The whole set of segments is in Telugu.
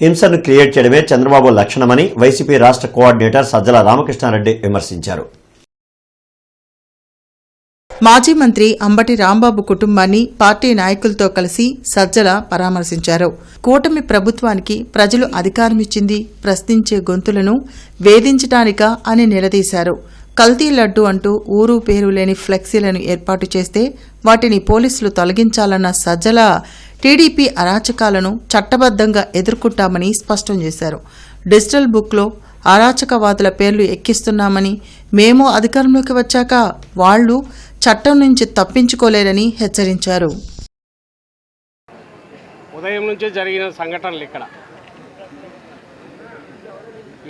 హింసను క్రియేట్ చేయడమే చంద్రబాబు లక్షణమని వైసీపీ రాష్ట్ర కోఆర్డినేటర్ సజ్జల రామకృష్ణారెడ్డి విమర్శించారు. మాజీ మంత్రి అంబటి రాంబాబు కుటుంబాన్ని పార్టీ నాయకులతో కలిసి సజ్జల పరామర్శించారు. కూటమి ప్రభుత్వానికి ప్రజలు అధికారమిచ్చింది ప్రశ్నించే గొంతులను వేధించటానికా అని నిలదీశారు. కల్తీ లడ్డు అంటూ ఊరు పేరు లేని ఫ్లెక్సీలను ఏర్పాటు చేస్తే వాటిని పోలీసులు తొలగించాలన్న సజ్జల టీడీపీ అరాచకాలను చట్టబద్ధంగా ఎదుర్కొంటామని స్పష్టం చేశారు. డిజిటల్ బుక్లో అరాచకవాదుల పేర్లు ఎక్కిస్తున్నామని మేము అధికారంలోకి వచ్చాక వాళ్ళు చట్టం నుంచి తప్పించుకోలేరని హెచ్చరించారు. ఉదయం నుంచే జరిగిన సంఘటనలు ఇక్కడ.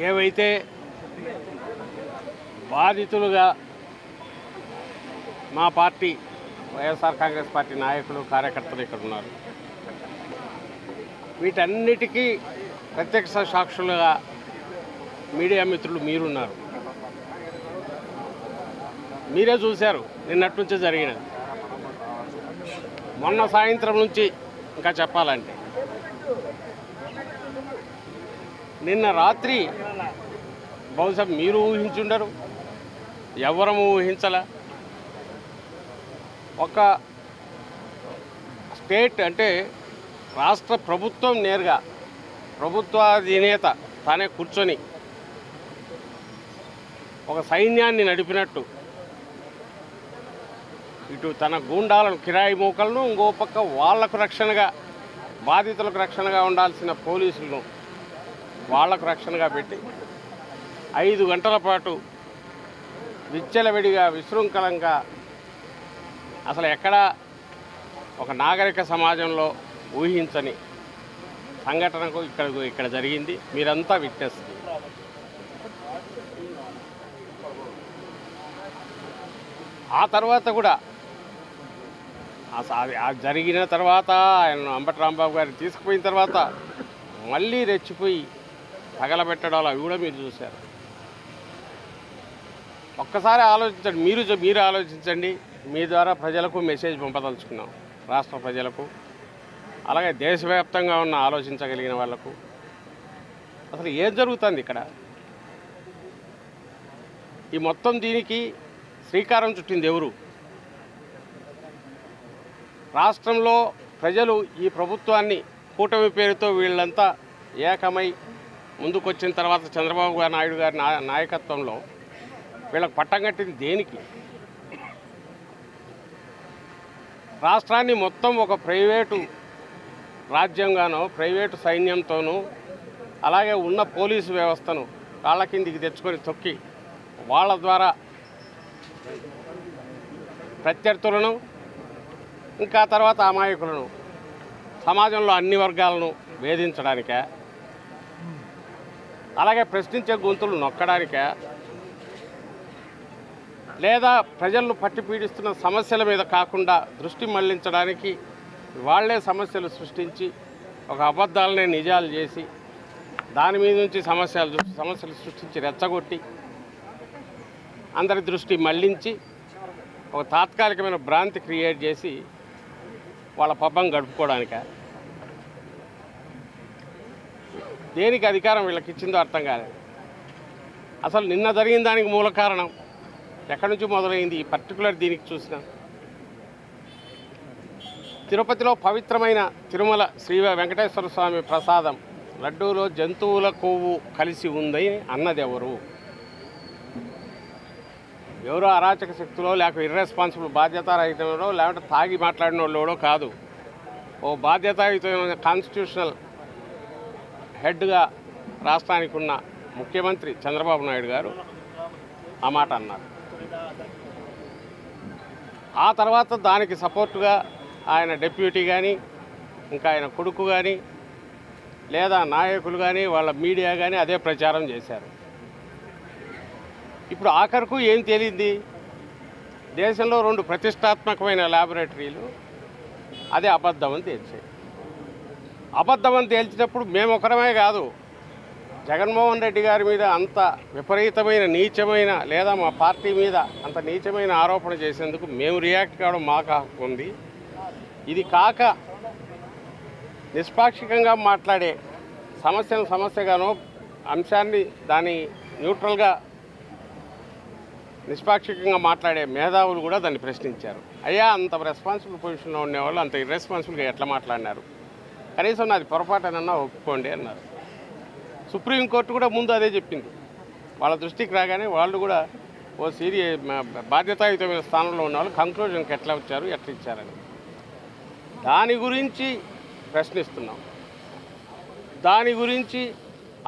ఏవైతే బాధితులుగా మా పార్టీ వైఎస్ఆర్ కాంగ్రెస్ పార్టీ నాయకులు కార్యకర్తలు ఇక్కడ ఉన్నారు. వీటన్నిటికీ ప్రత్యక్ష సాక్షులుగా మీడియా మిత్రులు మీరున్నారు. మీరే చూశారు నిన్నటి నుంచే జరిగినది. మొన్న సాయంత్రం నుంచి ఇంకా చెప్పాలంటే. నిన్న రాత్రి బహుశా మీరు ఊహించుండరు ఎవరము ఊహించలే? ఒక స్టేట్ అంటే రాష్ట్ర ప్రభుత్వం నేరుగా ప్రభుత్వాధినేత తానే కూర్చొని ఒక సైన్యాన్ని నడిపినట్టు. ఇటు తన గూండాలను కిరాయి మూకలను ఇంకో పక్క వాళ్ళకు రక్షణగా బాధితులకు రక్షణగా ఉండాల్సిన పోలీసులను వాళ్ళకు రక్షణగా పెట్టి ఐదు గంటల పాటు విచ్చలవిడిగా విశృంఖలంగా అసలు ఎక్కడ ఒక నాగరిక సమాజంలో ఊహించని సంఘటనకు ఇక్కడ ఇక్కడ జరిగింది. మీరంతా విట్నెస్. ఆ తర్వాత కూడా ఆ అది- జరిగిన తర్వాత ఆయన అంబటి రాంబాబు గారిని తీసుకుపోయిన తర్వాత మళ్ళీ రెచ్చిపోయి తగలబెట్టడాలు అవి కూడా మీరు చూశారు. ఒక్కసారి ఆలోచించండి. మీరు మీరు ఆలోచించండి. మీ ద్వారా ప్రజలకు మెసేజ్ పంపదలుచుకున్నాం. రాష్ట్ర ప్రజలకు అలాగే దేశవ్యాప్తంగా ఉన్న ఆలోచించగలిగిన వాళ్ళకు. అసలు ఏం జరుగుతుంది ఇక్కడ? ఈ మొత్తం దీనికి శ్రీకారం చుట్టింది ఎవరు? రాష్ట్రంలో ప్రజలు ఈ ప్రభుత్వాన్ని కూటమి పేరుతో వీళ్ళంతా ఏకమై ముందుకొచ్చిన తర్వాత చంద్రబాబు నాయుడు గారి నా- నాయకత్వంలో వీళ్ళకి పట్టం కట్టింది దేనికి? రాష్ట్రాన్ని మొత్తం ఒక ప్రైవేటు రాజ్యంగానో ప్రైవేటు సైన్యంతోనూ అలాగే ఉన్న పోలీసు వ్యవస్థను కాళ్ళ కిందికి తెచ్చుకొని తొక్కి వాళ్ళ ద్వారా ప్రత్యర్థులను ఇంకా తర్వాత అమాయకులను సమాజంలో అన్ని వర్గాలను వేధించడానికే అలాగే ప్రశ్నించే గొంతులు నొక్కడానికే లేదా ప్రజలను పట్టి పీడిస్తున్న సమస్యల మీద కాకుండా దృష్టి మళ్ళించడానికి వాళ్ళే సమస్యలు సృష్టించి ఒక అబద్ధాలనే నిజాలు చేసి దాని మీద నుంచి సమస్యలు సమస్యలు సృష్టించి రెచ్చగొట్టి అందరి దృష్టి మళ్ళించి ఒక తాత్కాలికమైన భ్రాంతి క్రియేట్ చేసి వాళ్ళ పబ్బం గడుపుకోవడానిక. దేనికి అధికారం వీళ్ళకి ఇచ్చిందో అర్థం కాలేదు. అసలు నిన్న జరిగిన దానికి మూల కారణం ఎక్కడి నుంచి మొదలైంది ఈ పర్టికులర్ దీనికి చూసిన? తిరుపతిలో పవిత్రమైన తిరుమల శ్రీ వెంకటేశ్వర స్వామి ప్రసాదం లడ్డూలో జంతువుల కొవ్వు కలిసి ఉందని అన్నది ఎవరు ఎవరో అరాచక శక్తులో లేక ఇర్రెస్పాన్సిబుల్ బాధ్యతారహితంలో లేకుంటే తాగి మాట్లాడిన వాళ్ళోడో కాదు. ఓ బాధ్యతాయుతమైన కాన్స్టిట్యూషనల్ హెడ్గా రాష్ట్రానికి ఉన్న ముఖ్యమంత్రి చంద్రబాబు నాయుడు గారు ఆ మాట అన్నారు. ఆ తర్వాత దానికి సపోర్టుగా ఆయన డెప్యూటీ కానీ ఇంకా ఆయన కొడుకు కానీ లేదా నాయకులు కానీ వాళ్ళ మీడియా కానీ అదే ప్రచారం చేశారు. ఇప్పుడు ఆఖరుకు ఏం తేలింది? దేశంలో రెండు ప్రతిష్టాత్మకమైన ల్యాబొరేటరీలు అదే అబద్ధం అని తేల్చాయి. అబద్ధం అని తేల్చినప్పుడు మేము ఒకరమే కాదు జగన్మోహన్ రెడ్డి గారి మీద అంత విపరీతమైన నీచమైన లేదా మా పార్టీ మీద అంత నీచమైన ఆరోపణ చేసేందుకు మేము రియాక్ట్ కావడం మాకు హక్కు ఉంది. ఇది కాక నిష్పాక్షికంగా మాట్లాడే సమస్యను సమస్యగానో అంశాన్ని దాని న్యూట్రల్గా నిష్పాక్షికంగా మాట్లాడే మేధావులు కూడా దాన్ని ప్రశ్నించారు. అయ్యా అంత రెస్పాన్సిబుల్ పొజిషన్లో ఉండేవాళ్ళు అంత ఇర్రెస్పాన్సిబుల్గా ఎట్లా మాట్లాడినారు? కనీసం నాది పొరపాటునన్నా ఒప్పుకోండి అన్నారు. సుప్రీంకోర్టు కూడా ముందు అదే చెప్పింది. వాళ్ళ దృష్టికి రాగానే వాళ్ళు కూడా ఓ సీరియ బాధ్యతాయుతమైన స్థానంలో ఉన్న వాళ్ళు కంక్లూజన్కి ఎట్లా వచ్చారు ఎట్లా ఇచ్చారని. దాని గురించి ప్రశ్నిస్తున్నాం. దాని గురించి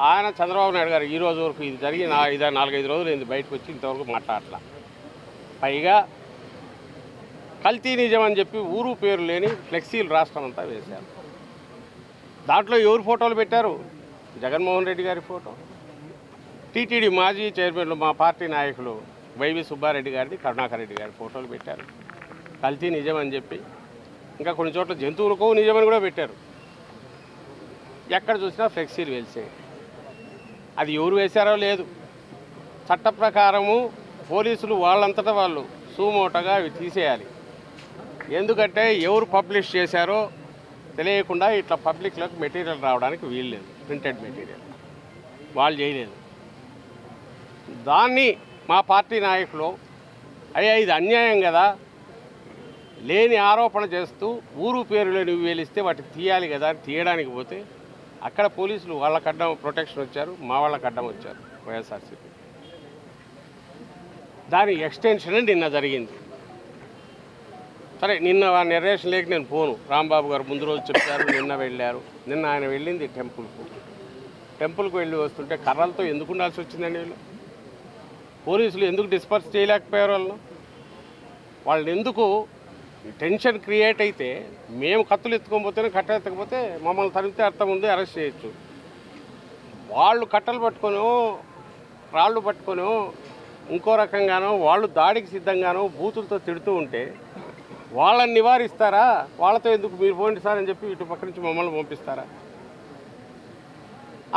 ఆయన చంద్రబాబు నాయుడు గారు ఈ రోజు వరకు ఇది జరిగి నా ఐదు నాలుగైదు రోజులు ఇది బయటకు వచ్చి ఇంతవరకు మాట్లాడలా. పైగా కల్తీ నిజం అని చెప్పి ఊరు పేరు లేని ఫ్లెక్సీలు రాష్ట్రం అంతా వేశారు. దాంట్లో ఎవరు ఫోటోలు పెట్టారు? జగన్మోహన్ రెడ్డి గారి ఫోటో. టీటీడీ మాజీ చైర్మన్లు మా పార్టీ నాయకులు వైవి సుబ్బారెడ్డి గారిది కరుణాకర్ రెడ్డి గారి ఫోటోలు పెట్టారు. కల్తీ నిజం అని చెప్పి. ఇంకా కొన్ని చోట్ల జంతువులకు నిజమని కూడా పెట్టారు. ఎక్కడ చూసినా ఫ్లెక్సీలు వేసే అది ఎవరు వేశారో లేదు. చట్ట ప్రకారము పోలీసులు వాళ్ళంతటా వాళ్ళు సూమోటగా అవి తీసేయాలి. ఎందుకంటే ఎవరు పబ్లిష్ చేశారో తెలియకుండా ఇట్లా పబ్లిక్లోకి మెటీరియల్ రావడానికి వీల్లేదు. Printed material. వాళ్ళు చేయలేదు. దాన్ని మా పార్టీ నాయకులు అయ్యా ఇది అన్యాయం కదా. లేని ఆరోపణ చేస్తూ ఊరు పేరులో నువ్వు వేలిస్తే వాటిని తీయాలి కదా అని తీయడానికి పోతే అక్కడ పోలీసులు వాళ్ళకి అడ్డం ప్రొటెక్షన్ వచ్చారు మా వాళ్ళకి అడ్డం వచ్చారు వైఎస్ఆర్సీపీ. దాని ఎక్స్టెన్షన్ నిన్న జరిగింది. సరే నిన్న ఆ నిర్దేశం లేక నేను పోను. రాంబాబు గారు ముందు రోజు చెప్పారు నిన్న వెళ్ళారు. నిన్న ఆయన వెళ్ళింది టెంపుల్కు. టెంపుల్కి వెళ్ళి వస్తుంటే కర్రలతో ఎందుకు ఉండాల్సి వచ్చిందండి వీళ్ళు? పోలీసులు ఎందుకు డిస్పర్స్ చేయలేకపోయారు వాళ్ళు వాళ్ళని ఎందుకు టెన్షన్ క్రియేట్ అయితే మేము కత్తులు ఎత్తుకోకపోతేనే కట్ట ఎత్తకపోతే మమ్మల్ని తరిమితే అర్థం ఉంది అరెస్ట్ చేయొచ్చు. వాళ్ళు కట్టలు పట్టుకొనో రాళ్ళు పట్టుకొనో ఇంకో రకంగానో వాళ్ళు దాడికి సిద్ధంగానో బూతులతో తిడుతూ ఉంటే వాళ్ళని నివారిస్తారా? వాళ్ళతో ఎందుకు మీరు పోండి సార్ అని చెప్పి ఇటు పక్క నుంచి మమ్మల్ని పంపిస్తారా?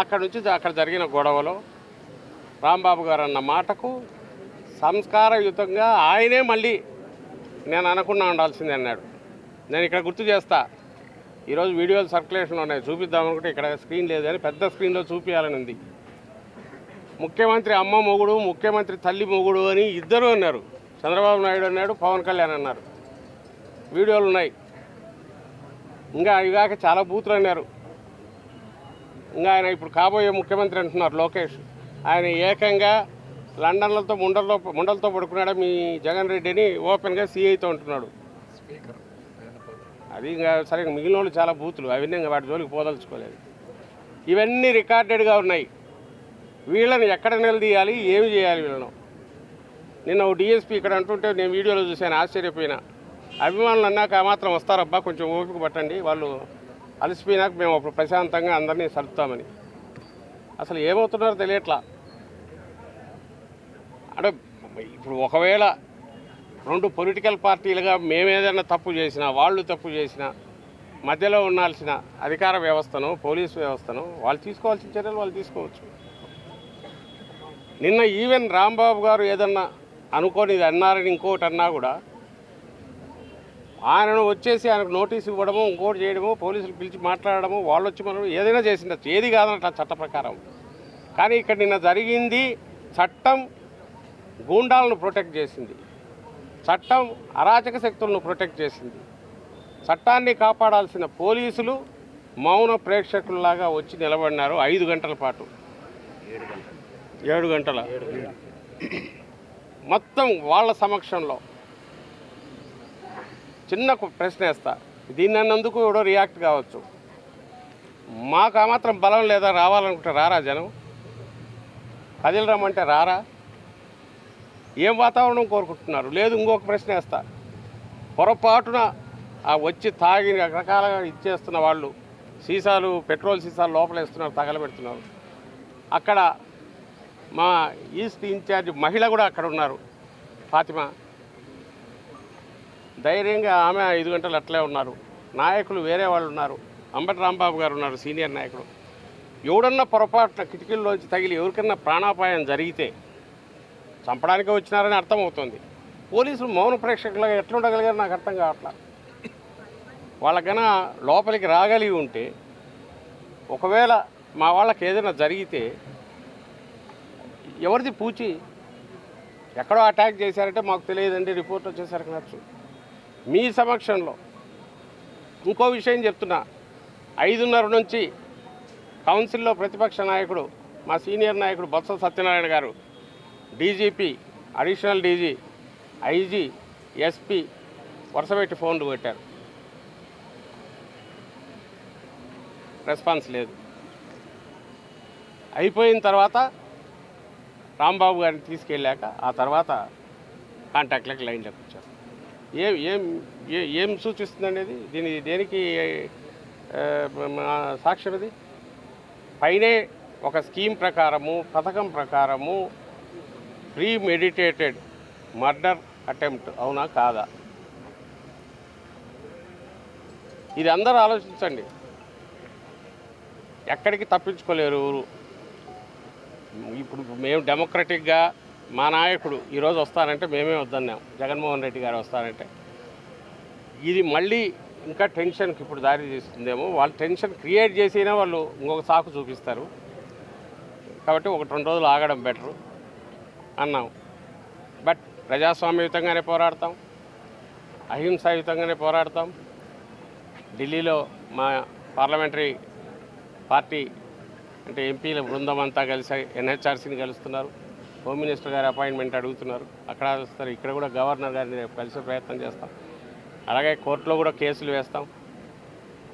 అక్కడ నుంచి అక్కడ జరిగిన గొడవలో రాంబాబు గారు అన్న మాటకు సంస్కారయుతంగా ఆయనే మళ్ళీ నేను అనకుండా ఉండాల్సిందే అన్నాడు. నేను ఇక్కడ గుర్తు చేస్తా. ఈరోజు వీడియోలు సర్క్యులేషన్ ఉన్నాయి. చూపిద్దాం అనుకుంటే ఇక్కడ స్క్రీన్ లేదు పెద్ద స్క్రీన్లో చూపించాలని ఉంది. ముఖ్యమంత్రి అమ్మ మొగుడు ముఖ్యమంత్రి తల్లి మొగుడు అని ఇద్దరు అన్నారు. చంద్రబాబు నాయుడు అన్నాడు పవన్ కళ్యాణ్ అన్నారు. వీడియోలు ఉన్నాయి. ఇంకా ఇవాక చాలా బూతులు అన్నారు. ఇంకా ఆయన ఇప్పుడు కాబోయే ముఖ్యమంత్రి అంటున్నారు లోకేష్. ఆయన ఏకంగా లండన్లతో ముండలతో ముండలతో పడుకున్నాడా మీ జగన్ రెడ్డిని ఓపెన్గా సీఐతో ఉంటున్నాడు అది ఇంకా సరే మిగిలిన వాళ్ళు చాలా బూతులు. అవన్నీ ఇంకా వాటి జోలికి పోదలుచుకోలేదు. ఇవన్నీ రికార్డెడ్గా ఉన్నాయి. వీళ్ళని ఎక్కడ నిలదీయాలి? ఏమి చేయాలి వీళ్ళను? నిన్న ఓ డిఎస్పీ ఇక్కడ అంటుంటే నేను వీడియోలో చూశాను ఆశ్చర్యపోయినా. అభిమానులు అన్నాక మాత్రం వస్తారబ్బా కొంచెం ఓపిక పట్టండి. వాళ్ళు అలసిపోయినాక మేము అప్పుడు ప్రశాంతంగా అందరినీ సర్దుతామని. అసలు ఏమవుతున్నారో తెలియట్లా. అంటే ఇప్పుడు ఒకవేళ రెండు పొలిటికల్ పార్టీలుగా మేమేదైనా తప్పు చేసినా వాళ్ళు తప్పు చేసినా మధ్యలో ఉండాల్సిన అధికార వ్యవస్థను పోలీసు వ్యవస్థను వాళ్ళు తీసుకోవాల్సిన చర్యలు వాళ్ళు తీసుకోవచ్చు. నిన్న ఈవెన్ రాంబాబు గారు ఏదన్నా అనుకోని ఇది అన్నారని ఇంకోటి అన్నా కూడా ఆయనను వచ్చేసి ఆయనకు నోటీస్ ఇవ్వడము ఇంకోటి చేయడము పోలీసులు పిలిచి మాట్లాడడము వాళ్ళు వచ్చి మనం ఏదైనా చేసిండొచ్చు. ఏది కాదనట్ల చట్ట ప్రకారం. కానీ ఇక్కడ నిన్న జరిగింది చట్టం గూండాలను ప్రొటెక్ట్ చేసింది. చట్టం అరాచక శక్తులను ప్రొటెక్ట్ చేసింది. చట్టాన్ని కాపాడాల్సిన పోలీసులు మౌన ప్రేక్షకుల్లాగా వచ్చి నిలబడినారు ఐదు గంటల పాటు. ఏడు గంటల. మొత్తం వాళ్ళ సమక్షంలో. చిన్న ప్రశ్న వేస్తా. దీన్ని అన్నందుకు ఎవడో రియాక్ట్ కావచ్చు. మాకు ఆ మాత్రం బలం లేదా రావాలనుకుంటే రారా జనం? కదిలి రమ్మంటే రారా? ఏం వాతావరణం కోరుకుంటున్నారు? లేదు ఇంకొక ప్రశ్న వేస్తా. పొరపాటున ఆ వచ్చి తాగి రకరకాలుగా ఇచ్చేస్తున్న వాళ్ళు సీసాలు పెట్రోల్ సీసాలు లోపలేస్తున్నారు తగలబెడుతున్నారు. అక్కడ మా ఈస్ట్ ఇన్ఛార్జ్ మహిళ కూడా అక్కడ ఉన్నారు ఫాతిమా. ధైర్యంగా ఆమె ఐదు గంటలు అట్లే ఉన్నారు. నాయకులు వేరే వాళ్ళు ఉన్నారు. అంబటి రాంబాబు గారు ఉన్నారు సీనియర్ నాయకుడు ఎవడన్నా పొరపాటున కిటికీల్లోంచి తగిలి ఎవరికన్నా ప్రాణాపాయం జరిగితే చంపడానికి వచ్చినారని అర్థమవుతుంది. పోలీసులు మౌన ప్రేక్షకులుగా ఎట్లా ఉండగలిగారు నాకు అర్థం కావట్లా. వాళ్ళకైనా లోపలికి రాగలిగి ఉంటే ఒకవేళ మా వాళ్ళకి ఏదైనా జరిగితే ఎవరిది పూచి? ఎక్కడో అటాక్ చేశారంటే మాకు తెలియదండి రిపోర్ట్ వచ్చేసరికి నచ్చు. మీ సమక్షంలో ఇంకో విషయం చెప్తున్నా. ఐదున్నర నుంచి కౌన్సిల్లో ప్రతిపక్ష నాయకుడు మా సీనియర్ నాయకుడు బొత్స సత్యనారాయణ గారు DGP additional DG IG SP వరుసపెట్టి ఫోన్లు పెట్టారు రెస్పాన్స్ లేదు. అయిపోయిన తర్వాత రాంబాబు గారిని తీసుకెళ్ళాక ఆ తర్వాత కాంటాక్ట్లకు లైన్లోకి వచ్చారు. ఏం ఏం ఏ- ఏం సూచిస్తుంది అనేది దీని దేనికి మా సాక్ష్యం ఇది? పైనే ఒక స్కీమ్ ప్రకారము పథకం ప్రకారము ప్రీ మెడిటేటెడ్ మర్డర్ అటెంప్ట్ అవునా కాదా? ఇది అందరూ ఆలోచించండి. ఎక్కడికి తప్పించుకోలేరు ఊరు. ఇప్పుడు మేము డెమోక్రటిక్గా మా నాయకుడు ఈరోజు వస్తానంటే మేమే వద్దన్నాం. జగన్మోహన్ రెడ్డి గారు వస్తారంటే. ఇది మళ్ళీ ఇంకా టెన్షన్కి ఇప్పుడు దారి తీస్తుందేమో. వాళ్ళు టెన్షన్ క్రియేట్ చేసినా వాళ్ళు ఇంకొక సాకు చూపిస్తారు. కాబట్టి ఒకటి రెండు రోజులు ఆగడం బెటరు అన్నాం. బట్ ప్రజాస్వామ్యయుతంగానే పోరాడతాం. అహింసాయుతంగానే పోరాడతాం. ఢిల్లీలో మా పార్లమెంటరీ పార్టీ అంటే ఎంపీల బృందం అంతా కలిసి ఎన్హెచ్ఆర్సీని కలుస్తున్నారు. హోమ్ మినిస్టర్ గారి అపాయింట్మెంట్ అడుగుతున్నారు. అక్కడ వస్తారు. ఇక్కడ కూడా గవర్నర్ గారిని రేపు కలిసే ప్రయత్నం చేస్తాం. అలాగే కోర్టులో కూడా కేసులు వేస్తాం.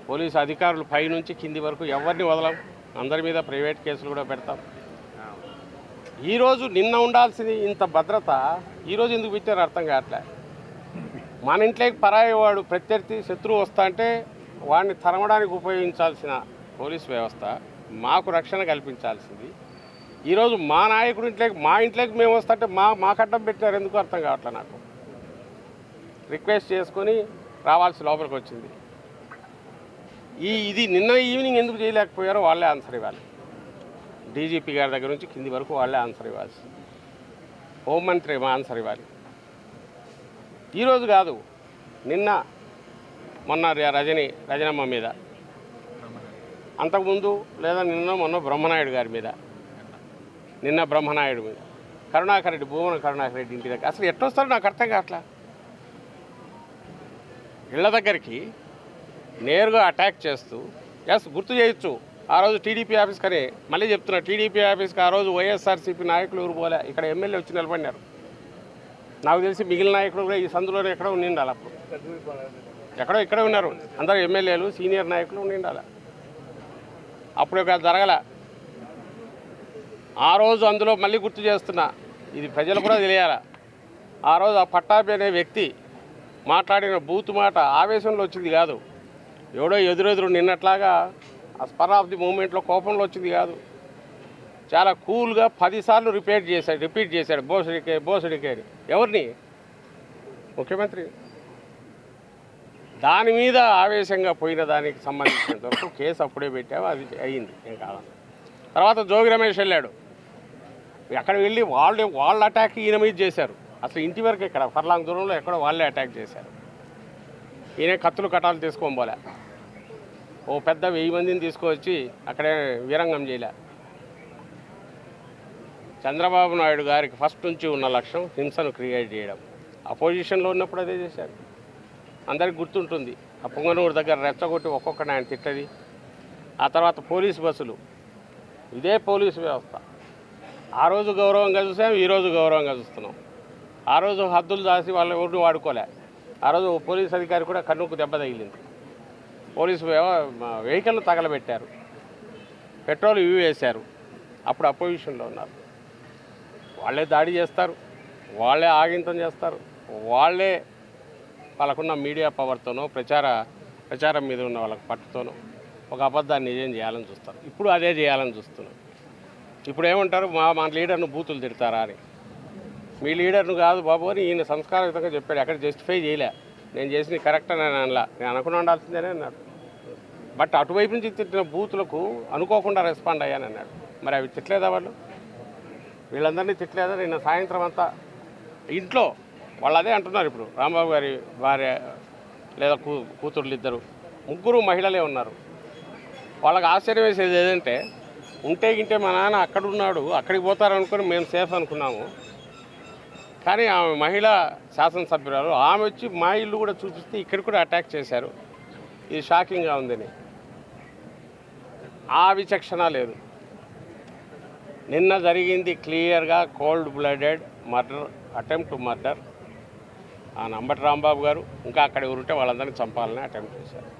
పోలీసు అధికారులు పై నుంచి కింది వరకు ఎవరిని వదలం అందరి మీద ప్రైవేట్ కేసులు కూడా పెడతాం. ఈరోజు నిన్న ఉండాల్సింది ఇంత భద్రత ఈరోజు ఎందుకు పెట్టారు అర్థం కావట్లే. మన ఇంట్లోకి పరాయి వాడు ప్రత్యర్థి శత్రువు వస్తా అంటే వాడిని తరమడానికి ఉపయోగించాల్సిన పోలీస్ వ్యవస్థ మాకు రక్షణ కల్పించాల్సింది. ఈరోజు మా నాయకుడి ఇంట్లోకి మా ఇంట్లోకి మేము వస్తుంటే మా మా కట్టం పెట్టారు. ఎందుకు అర్థం కావట్లే నాకు. రిక్వెస్ట్ చేసుకొని రావాల్సి లోపలికి వచ్చింది. ఈ ఇది నిన్న ఈవినింగ్ ఎందుకు చేయలేకపోయారో వాళ్ళే ఆన్సర్ ఇవ్వాలి. డీజీపీ గారి దగ్గర నుంచి కింది వరకు వాళ్ళే ఆన్సర్ ఇవ్వాలి. హోంమంత్రి ఆన్సర్ ఇవ్వాలి. ఈరోజు కాదు నిన్న మొన్న రజని రజనమ్మ మీద. అంతకుముందు లేదా నిన్న మొన్న బ్రహ్మనాయుడు గారి మీద. నిన్న బ్రహ్మనాయుడు మీద కరుణాకర్ రెడ్డి భూమన కరుణాకర్ రెడ్డి ఇంటి దగ్గర. అసలు ఎట్టొస్తారో నాకు అర్థం కావట్లా? ఇళ్ళ దగ్గరికి నేరుగా అటాక్ చేస్తూ ఎస్ గుర్తు చేయొచ్చు. ఆ రోజు టీడీపీ ఆఫీస్ కనే మళ్ళీ చెప్తున్నా టీడీపీ ఆఫీస్కి ఆ రోజు వైఎస్ఆర్సీపీ నాయకులు ఎవరు పోలే. ఇక్కడ ఎమ్మెల్యే వచ్చి నిలబడినారు. నాకు తెలిసి మిగిలిన నాయకులు కూడా ఈ సందులోనే ఎక్కడో ఉండి ఉండాలి అప్పుడు. ఎక్కడో ఇక్కడే ఉన్నారు. అందరూ ఎమ్మెల్యేలు సీనియర్ నాయకులు ఉండి ఉండాలి అప్పుడు ఇక జరగల. ఆ రోజు అందులో మళ్ళీ గుర్తు చేస్తున్నా ఇది ప్రజలు కూడా తెలియాల? ఆ రోజు ఆ పట్టాభి అనే వ్యక్తి మాట్లాడిన బూతు మాట ఆవేశంలో వచ్చింది కాదు. ఎవడో ఎదురెదురు నిన్నట్లాగా ఆ స్పర్ ఆఫ్ ది మూమెంట్లో కోపంలో వచ్చింది కాదు. చాలా కూల్గా పదిసార్లు రిపీట్ చేశాడు రిపీట్ చేశాడు బోసడికే బోసడికే ఎవరిని? ముఖ్యమంత్రి. దాని మీద ఆవేశంగా పోయిన దానికి సంబంధించినంత వరకు కేసు అప్పుడే పెట్టావు? అది అయ్యింది ఏం కాదు తర్వాత జోగి రమేష్ వెళ్ళాడు. అక్కడ వెళ్ళి వాళ్ళు వాళ్ళ అటాక్ ఈయన మీద చేశారు. అసలు ఇంటి వరకు ఇక్కడ ఫర్లాంగ్ దూరంలో ఎక్కడో వాళ్ళే అటాక్ చేశారు. ఈయన కత్తులు కటాలు తీసుకోబోలే పోలే. ఓ పెద్ద వెయ్యి మందిని తీసుకొచ్చి అక్కడే వీరంగం చేయలే. చంద్రబాబు నాయుడు గారికి ఫస్ట్ నుంచి ఉన్న లక్ష్యం హింసను క్రియేట్ చేయడం. అపోజిషన్లో ఉన్నప్పుడు అదే చేశారు. అందరికి గుర్తుంటుంది. ఆ పొంగనూరు దగ్గర రెచ్చగొట్టి ఒక్కొక్కటి ఆయన తిట్టది. ఆ తర్వాత పోలీసు బస్సులు. ఇదే పోలీసు వ్యవస్థ. ఆ రోజు గౌరవంగా చూసాం ఈరోజు గౌరవంగా చూస్తున్నాం. ఆ రోజు హద్దులు దాసి వాళ్ళ ఎవరిని వాడుకోలే. ఆ రోజు పోలీస్ అధికారి కూడా కన్నుకు దెబ్బ తగిలింది. పోలీసు వెహికల్ను తగలబెట్టారు. పెట్రోల్ ఇవి వేశారు. అప్పుడు అపోజిషన్లో ఉన్నారు. వాళ్ళే దాడి చేస్తారు. వాళ్ళే ఆగింతం చేస్తారు. వాళ్ళే వాళ్ళకున్న మీడియా పవర్తోనో ప్రచార ప్రచారం మీద ఉన్న వాళ్ళకి పట్టుతోనో ఒక అబద్ధాన్ని నిజం చేయాలని చూస్తారు. ఇప్పుడు అదే చేయాలని చూస్తున్నాం. ఇప్పుడు ఏమంటారు మా మా లీడర్ను బూతులు తిడతారా అని. మీ లీడర్ను కాదు బాబు అని ఈయన సంస్కారయుతంగా చెప్పాడు ఎక్కడ జస్టిఫై చేయలే. నేను చేసింది కరెక్ట్ అని అనలా. నేను అనుకుని ఉండాల్సిందేనే అన్నాడు బట్ అటువైపు నుంచి తిట్టిన బూతులకు అనుకోకుండా రెస్పాండ్ అయ్యాను అన్నాడు. మరి అవి తిట్టలేదా వాళ్ళు? వీళ్ళందరినీ తిట్టలేదా? నిన్న సాయంత్రం అంతా ఇంట్లో వాళ్ళు అదే అంటున్నారు ఇప్పుడు. రాంబాబు గారి భార్య లేదా కూ కూతుర్లు ఇద్దరు ముగ్గురు మహిళలే ఉన్నారు. వాళ్ళకి ఆశ్చర్యం వేసేది ఏదంటే ఉంటే గింటే మా నాన్న అక్కడ ఉన్నాడు అక్కడికి పోతారనుకుని మేము సేఫ్ అనుకున్నాము. కానీ ఆమె మహిళా శాసనసభ్యురాలు ఆమె వచ్చి మా ఇల్లు కూడా చూపిస్తే ఇక్కడ కూడా అటాక్ చేశారు. ఇది షాకింగ్గా ఉందని. ఆ విచక్షణ లేదు. నిన్న జరిగింది క్లియర్గా cold blooded murder attempt murder. ఆ నంబటి రాంబాబు గారు ఇంకా అక్కడ ఉంటే వాళ్ళందరినీ చంపాలని అటెంప్ట్ చేశారు.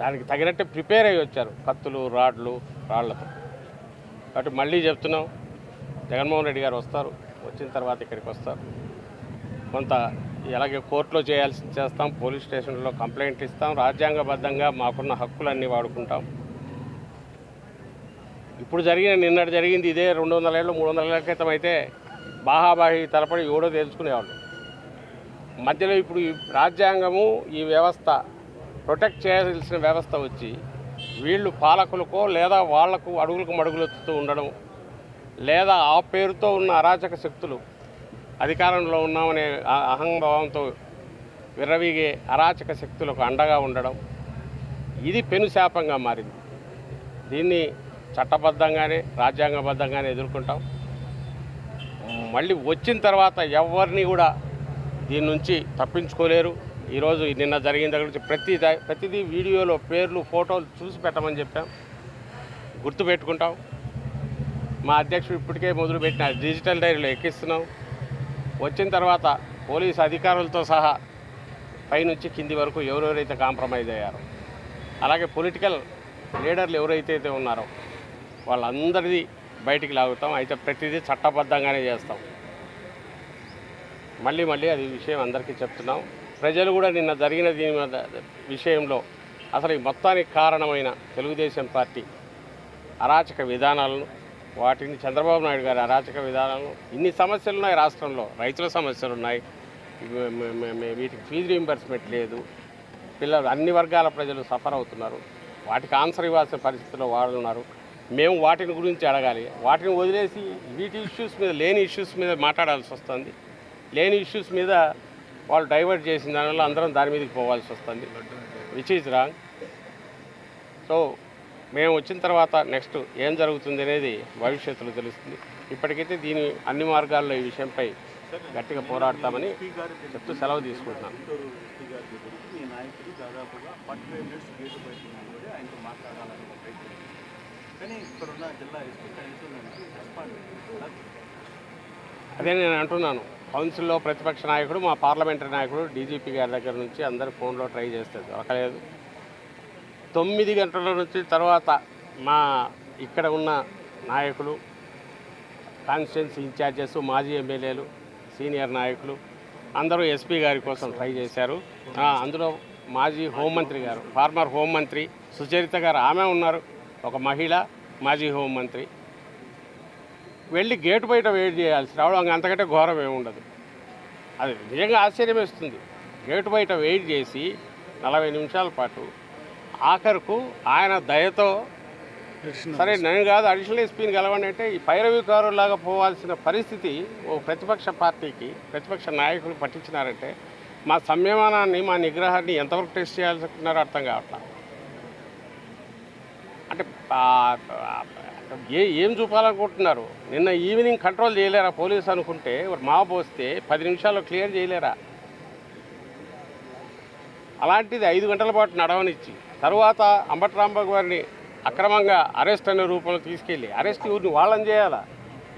దానికి తగినట్టు ప్రిపేర్ అయ్యి వచ్చారు కత్తులు రాడ్లు రాళ్ళతో. కాబట్టి మళ్ళీ చెప్తున్నాం జగన్మోహన్ రెడ్డి గారు వస్తారు వచ్చిన తర్వాత ఇక్కడికి వస్తారు. కొంత ఇలాగే కోర్టులో చేయాల్సింది చేస్తాం పోలీస్ స్టేషన్లో కంప్లైంట్ ఇస్తాం రాజ్యాంగబద్ధంగా మాకున్న హక్కులన్నీ వాడుకుంటాం. ఇప్పుడు జరిగిన నిన్నటి జరిగింది ఇదే రెండు వందల ఏళ్ళు మూడు వందల ఏళ్ళ క్రితం అయితే బాహాబాహి తలపడి ఎవడో తెలుసుకునేవాళ్ళు మధ్యలో ఇప్పుడు ఈ రాజ్యాంగము ఈ వ్యవస్థ ప్రొటెక్ట్ చేయాల్సిన వ్యవస్థ వచ్చి వీళ్ళు పాలకులకో లేదా వాళ్ళకు అడుగులకు మడుగులెత్తుతూ ఉండడం లేదా ఆ పేరుతో ఉన్న అరాచక శక్తులు అధికారంలో ఉన్నామనే ఆ అహంభావంతో విర్రవీగే అరాచక శక్తులకు అండగా ఉండడం ఇది పెనుశాపంగా మారింది. దీన్ని చట్టబద్ధంగానే రాజ్యాంగబద్ధంగానే ఎదుర్కొంటాం. మళ్ళీ వచ్చిన తర్వాత ఎవరిని కూడా దీని నుంచి తప్పించుకోలేరు. ఈరోజు నిన్న జరిగిన దగ్గర నుంచి ప్రతి దా- ప్రతిదీ వీడియోలో పేర్లు ఫోటోలు చూసి పెట్టమని చెప్పాం. గుర్తుపెట్టుకుంటాం. మా అధ్యక్షుడు ఇప్పటికే మొదలుపెట్టిన డిజిటల్ డైరీలో ఎక్కిస్తున్నాం. వచ్చిన తర్వాత పోలీసు అధికారులతో సహా పైనుంచి కింది వరకు ఎవరెవరైతే కాంప్రమైజ్ అయ్యారో అలాగే పొలిటికల్ లీడర్లు ఎవరైతే అయితే ఉన్నారో వాళ్ళందరిది బయటికి లాగుతాం. అయితే ప్రతిదీ చట్టబద్ధంగానే చేస్తాం. మళ్ళీ మళ్ళీ అది విషయం అందరికీ చెప్తున్నాం. ప్రజలు కూడా నిన్న జరిగిన దీని విషయంలో అసలు ఈ మొత్తానికి కారణమైన తెలుగుదేశం పార్టీ అరాచక విధానాలను వాటిని చంద్రబాబు నాయుడు గారి అరాచక విధానాలను ఇన్ని సమస్యలు ఉన్నాయి రాష్ట్రంలో రైతుల సమస్యలు ఉన్నాయి వీటికి ఫీజు రీంబర్స్మెంట్ లేదు పిల్లలు అన్ని వర్గాల ప్రజలు సఫర్ అవుతున్నారు వాటికి ఆన్సర్ ఇవ్వాల్సిన పరిస్థితిలో వాళ్ళు ఉన్నారు. మేము వాటిని గురించి అడగాలి వాటిని వదిలేసి వీటి ఇష్యూస్ మీద లేని ఇష్యూస్ మీద మాట్లాడాల్సి వస్తుంది లేని ఇష్యూస్ మీద వాళ్ళు డైవర్ట్ చేసిన దానివల్ల అందరం దాని మీదకి పోవాల్సి వస్తుంది. విచ్ ఈజ్ రాంగ్ సో మేము వచ్చిన తర్వాత నెక్స్ట్ ఏం జరుగుతుంది అనేది భవిష్యత్తులో తెలుస్తుంది. ఇప్పటికైతే దీని అన్ని మార్గాల్లో ఈ విషయంపై గట్టిగా పోరాడతామని చెప్తూ సెలవు తీసుకుంటున్నాను అదే నేను అంటున్నాను. కౌన్సిల్లో ప్రతిపక్ష నాయకుడు మా పార్లమెంటరీ నాయకుడు డీజీపీ గారి దగ్గర నుంచి అందరు ఫోన్లో ట్రై చేస్తే దొరకలేదు తొమ్మిది గంటల నుంచి తర్వాత మా ఇక్కడ ఉన్న నాయకులు కాన్స్టిట్యున్సీ ఇన్ఛార్జెస్ మాజీ ఎమ్మెల్యేలు సీనియర్ నాయకులు అందరూ ఎస్పీ గారి కోసం ట్రై చేశారు. అందులో మాజీ హోంమంత్రి గారు ఫార్మర్ హోంమంత్రి సుచరిత గారు ఆమె ఉన్నారు. ఒక మహిళ మాజీ హోంమంత్రి. వెళ్ళి గేటు బయట వెయిట్ చేయాల్సి రావడం అంతకంటే ఘోరం ఏమి ఉండదు. అది నిజంగా ఆశ్చర్యం వేస్తుంది. గేటు బయట వెయిట్ చేసి నలభై నిమిషాల పాటు ఆఖరుకు ఆయన దయతో సరే నేను కాదు అడిషనల్ ఎస్పీని కలవండి అంటే ఈ పైరవికారులాగా పోవాల్సిన పరిస్థితి ఓ ప్రతిపక్ష పార్టీకి ప్రతిపక్ష నాయకులు పట్టించినారంటే మా సంయమనాన్ని మా నిగ్రహాన్ని ఎంతవరకు టెస్ట్ చేయాలనుకుంటున్నారో అర్థం కావట్లా. అంటే ఏ ఏం చూపాలనుకుంటున్నారు? నిన్న ఈవినింగ్ కంట్రోల్ చేయలేరా పోలీసు అనుకుంటే? ఒక పోస్తే పది నిమిషాల్లో క్లియర్ చేయలేరా? అలాంటిది ఐదు గంటల పాటు నడవనిచ్చి తర్వాత అంబటి గారిని అక్రమంగా అరెస్ట్ అనే రూపంలో తీసుకెళ్ళి అరెస్ట్ ఊరిని వాళ్ళని చేయాలా?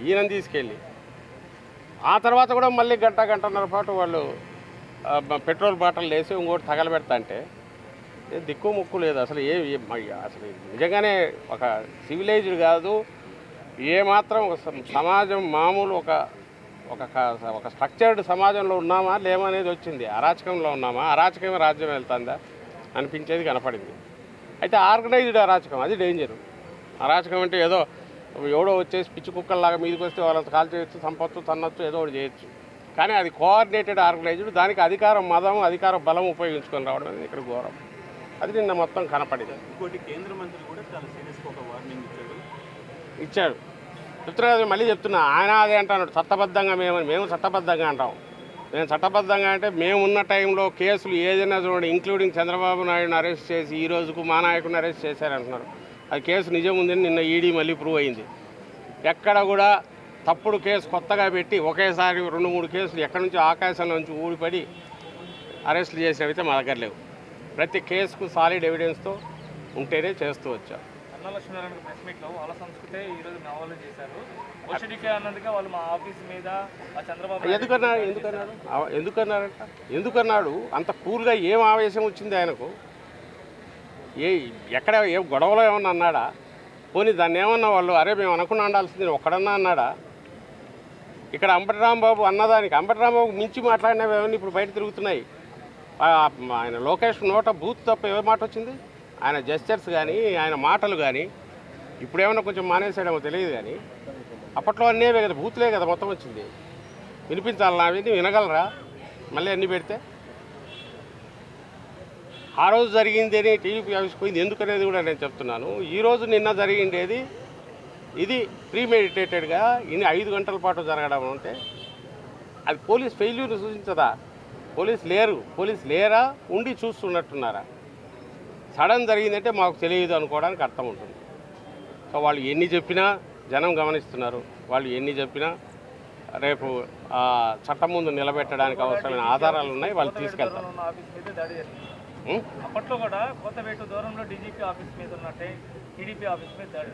ఈయనని తీసుకెళ్ళి. ఆ తర్వాత కూడా మళ్ళీ గంట గంటన్నర పాటు వాళ్ళు పెట్రోల్ బాటలు వేసి ఇంకోటి తగలబెడతా అంటే దిక్కు ముక్కు లేదు. అసలు ఏ అసలు నిజంగానే ఒక సివిలైజ్డ్ కాదు. ఏ మాత్రం ఒక సమాజం మామూలు ఒక ఒక ఒక స్ట్రక్చర్డ్ సమాజంలో ఉన్నామా లేమనేది వచ్చింది. అరాచకంలో ఉన్నామా? అరాచకమే రాజ్యం వెళ్తుందా? అనిపించేది కనపడింది. అయితే ఆర్గనైజ్డ్ అరాచకం అది డేంజర్ అరాచకం అంటే ఏదో ఎవడో వచ్చేసి పిచ్చి కుక్కల్లాగా మీదకి వస్తే వాళ్ళంత కాల్ చేయొచ్చు చంపొచ్చు తన్నొచ్చు ఏదో ఒకటి చేయొచ్చు. కానీ అది కోఆర్డినేటెడ్ ఆర్గనైజ్డ్ దానికి అధికారం మదం అధికార బలం ఉపయోగించుకొని రావడం అనేది ఇక్కడ ఘోరం. అది నిన్న మొత్తం కనపడింది. ఇంకోటి కేంద్ర మంత్రి కూడా చాలా సీరియస్గా ఒక వార్నింగ్ ఇచ్చాడు. ఇచ్చాడు. చెప్తున్నా కదా, మళ్ళీ చెప్తున్నా ఆయన అదే అంటున్నాడు చట్టబద్ధంగా మేము మేము చట్టబద్ధంగా అంటాం. మేము చట్టబద్ధంగా అంటే మేము ఉన్న టైంలో కేసులు ఏదైనా చూడండి ఇంక్లూడింగ్ చంద్రబాబు నాయుడుని అరెస్ట్ చేసి ఈ రోజుకు మా నాయకుడిని అరెస్ట్ చేశారంటున్నారు. అది కేసు నిజం ఉందని నిన్న ఈడీ మళ్ళీ ప్రూవ్ అయింది. ఎక్కడ కూడా తప్పుడు కేసు కొత్తగా పెట్టి ఒకేసారి రెండు మూడు కేసులు ఎక్కడి నుంచి ఆకాశం నుంచి ఊడిపడి అరెస్టులు చేసినవైతే మా దగ్గర లేవు. ప్రతి కేసుకు సాలిడ్ ఎవిడెన్స్తో ఉంటేనే చేస్తూ వచ్చాం. లక్ష్మీనారాయణ ప్రెస్ వాళ్ళ సంస్కృతే నవలు చేశారు. ఓషడికే అన్నందుకే వాళ్ళు మా ఆఫీస్ మీద ఆ చంద్రబాబు ఎందుకన్నాడు? అంత కూల్గా ఏం ఆవేశం వచ్చింది ఆయనకు? ఏ ఎక్కడ ఏ గొడవలో ఏమన్నా అన్నాడా? పోనీ దాన్ని ఏమన్నా వాళ్ళు అరే మేము అనుకుని ఉండాల్సింది ఒక్కడన్నా అన్నాడా? ఇక్కడ అంబటి రాంబాబు అన్నదానికి అంబటి రాంబాబు మించి మాట్లాడినవి ఏమన్నా ఇప్పుడు బయట తిరుగుతున్నాయి? ఆయన లోకేష్ నోట బూత్ తప్ప ఏ మాట వచ్చింది? ఆయన జెస్చర్స్ కానీ ఆయన మాటలు కానీ ఇప్పుడేమన్నా కొంచెం మానేసాడేమో తెలియదు కానీ అప్పట్లో అన్నేవే కదా బూత్లే కదా మొత్తం వచ్చింది. వినిపించాలి నావి వినగలరా? మళ్ళీ అన్ని పెడితే? ఆ రోజు జరిగింది టీడీపీ ఆఫీస్ పోయింది. ఎందుకనేది కూడా నేను చెప్తున్నాను. ఈరోజు నిన్న జరిగిండేది ఇది ప్రీమెడిటేటెడ్గా ఇన్ని ఐదు గంటల పాటు జరగడం అంటే అది పోలీస్ ఫెయిల్యూర్ సూచించదా? పోలీస్ లేరు పోలీస్ లేరా? ఉండి చూస్తున్నట్టున్నారా? సడన్ జరిగిందంటే మాకు తెలియదు అనుకోవడానికి అర్థం ఉంటుంది. సో వాళ్ళు ఎన్ని చెప్పినా జనం గమనిస్తున్నారు. వాళ్ళు ఎన్ని చెప్పినా రేపు ఆ, చట్టం ముందు నిలబెట్టడానికి అవసరమైన ఆధారాలు ఉన్నాయి వాళ్ళు తీసుకెళ్తారు? అప్పట్లో కూడా కొత్తపేట దూరంలో డీజీపీ ఆఫీస్ మీద ఉన్నట్టే టీడీపీ ఆఫీస్ మీద దాడి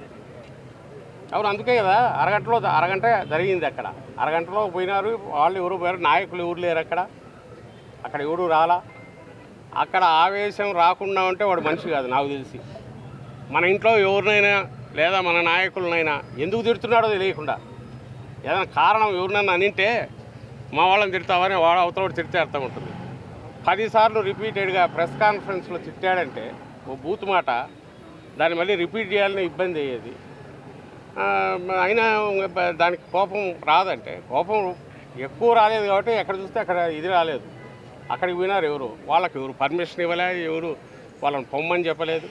అవును అందుకే కదా అరగంటలో అరగంట జరిగింది అక్కడ. అరగంటలో పోయినారు వాళ్ళు ఎవరు పోయారు నాయకులు ఎవరు లేరు అక్కడ? అక్కడ ఎవడు రాలా. అక్కడ ఆవేశం రాకుండా ఉంటే వాడు మనిషి కాదు నాకు తెలిసి. మన ఇంట్లో ఎవరినైనా లేదా మన నాయకులనైనా ఎందుకు తిడుతున్నాడో తెలియకుండా. ఏదైనా కారణం ఎవరినైనా అనింటే మా వాళ్ళని తిడతావని వాడు అవతల తిడితే అర్థం ఉంటుంది పదిసార్లు రిపీటెడ్గా ప్రెస్ కాన్ఫరెన్స్లో తిట్టాడంటే ఓ బూత్ మాట దాన్ని మళ్ళీ రిపీట్ చేయాలని ఇబ్బంది అయ్యేది. అయినా దానికి కోపం రాదంటే కోపం ఎక్కువ రాలేదు కాబట్టి ఎక్కడ చూస్తే అక్కడ ఇది రాలేదు. అక్కడికి పోయినారు ఎవరు? వాళ్ళకి ఎవరు పర్మిషన్ ఇవ్వలే ఎవరు వాళ్ళని పొమ్మని చెప్పలేదు.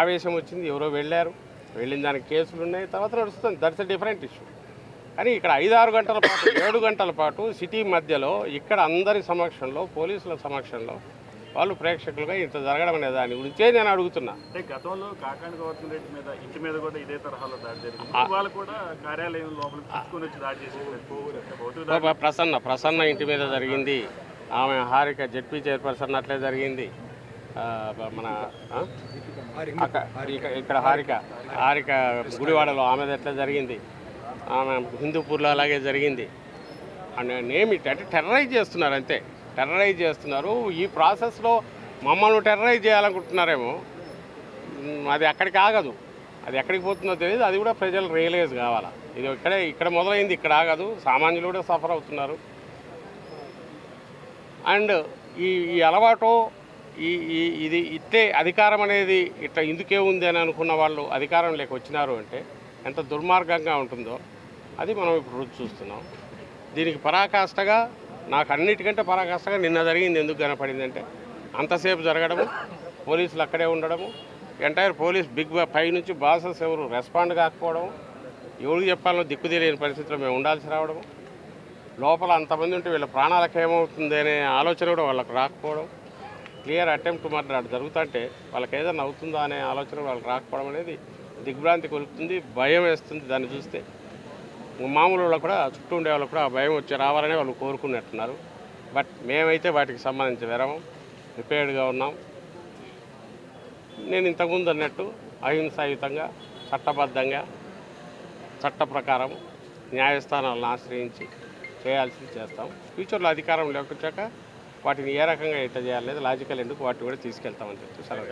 ఆవేశం వచ్చింది ఎవరో వెళ్ళారు. వెళ్ళిన దానికి కేసులు ఉన్నాయి తర్వాత నడుస్తుంది. దట్స్ డిఫరెంట్ ఇష్యూ కానీ ఇక్కడ ఐదారు గంటల పాటు ఏడు గంటల పాటు సిటీ మధ్యలో ఇక్కడ అందరి సమక్షంలో పోలీసుల సమక్షంలో వాళ్ళు ప్రేక్షకులుగా ఇంత జరగడం అనే దాని గురించే నేను అడుగుతున్నా. అంటే గతంలో కాకాని రెడ్డి మీద ఇంటి మీద కూడా ఇదే తరహాలో దాడి జరిగింది. వాళ్ళు కూడా కార్యాలయం తీసుకొని వచ్చి దాడి చేసి ప్రసన్న ప్రసన్న ఇంటి మీద జరిగింది. ఆమె హారిక జెడ్పీ చైర్పర్సన్ అట్లే జరిగింది. మన ఇక్కడ హారిక హారిక గుడివాడలో ఆమెది ఎట్లా జరిగింది? ఆమె హిందూపూర్లో అలాగే జరిగింది. అండ్ నేమ్ అంటే టెర్రరైజ్ చేస్తున్నారు అంతే. టెర్రరైజ్ చేస్తున్నారు. ఈ ప్రాసెస్లో మమ్మల్ని టెర్రరైజ్ చేయాలనుకుంటున్నారేమో. అది అక్కడికి ఆగదు. అది ఎక్కడికి పోతుందో తెలియదు అది కూడా ప్రజలు రియలైజ్ కావాలా. ఇది ఇక్కడే ఇక్కడ మొదలైంది. ఇక్కడ ఆగదు. సామాన్యులు కూడా సఫర్ అవుతున్నారు. అండ్ ఈ ఈ అలవాటు ఈ ఈ ఇది ఇట్టే అధికారం అనేది ఇట్లా ఇందుకే ఉంది అని అనుకున్న వాళ్ళు అధికారం లేక వచ్చినారు అంటే ఎంత దుర్మార్గంగా ఉంటుందో అది మనం ఇప్పుడు రుచి చూస్తున్నాం. దీనికి పరాకాష్ఠగా నాకు అన్నిటికంటే పరాకాష్ఠగా నిన్న జరిగింది ఎందుకు కనపడిందంటే అంతసేపు జరగడము పోలీసులు అక్కడే ఉండడము ఎంటైర్ పోలీస్ బిగ్ పై నుంచి బాసెస్ ఎవరు రెస్పాండ్ కాకపోవడం ఎవరు చెప్పాలో దిక్కు తెలియని పరిస్థితిలో మేము ఉండాల్సి రావడము లోపల అంతమంది ఉంటే వీళ్ళ ప్రాణాలకు ఏమవుతుంది అనే ఆలోచన కూడా వాళ్ళకి రాకపోవడం. క్లియర్ అటెంప్ట్ మరి అటు జరుగుతుంటే వాళ్ళకి ఏదైనా అవుతుందా అనే ఆలోచన వాళ్ళకి రాకపోవడం అనేది దిగ్భ్రాంతి కొలుపుతుంది భయం వేస్తుంది దాన్ని చూస్తే. మామూలు వాళ్ళు కూడా చుట్టూ ఉండే వాళ్ళు కూడా ఆ భయం వచ్చి రావాలని వాళ్ళు కోరుకున్నట్టున్నారు. బట్ మేమైతే వాటికి సంబంధించి విరమం ప్రిపేర్డ్గా ఉన్నాం. నేను ఇంతకుముందు అన్నట్టు అహింసాయుతంగా చట్టబద్ధంగా చట్ట ప్రకారం న్యాయస్థానాలను ఆశ్రయించి చేయాల్సింది చేస్తాం. ఫ్యూచర్లో అధికారం లేకొచ్చాక వాటిని ఏ రకంగా ఎట్లా చేయాలి లాజికల్ ఎందుకు వాటిని కూడా తీసుకెళ్తామని చెప్పి సెలవు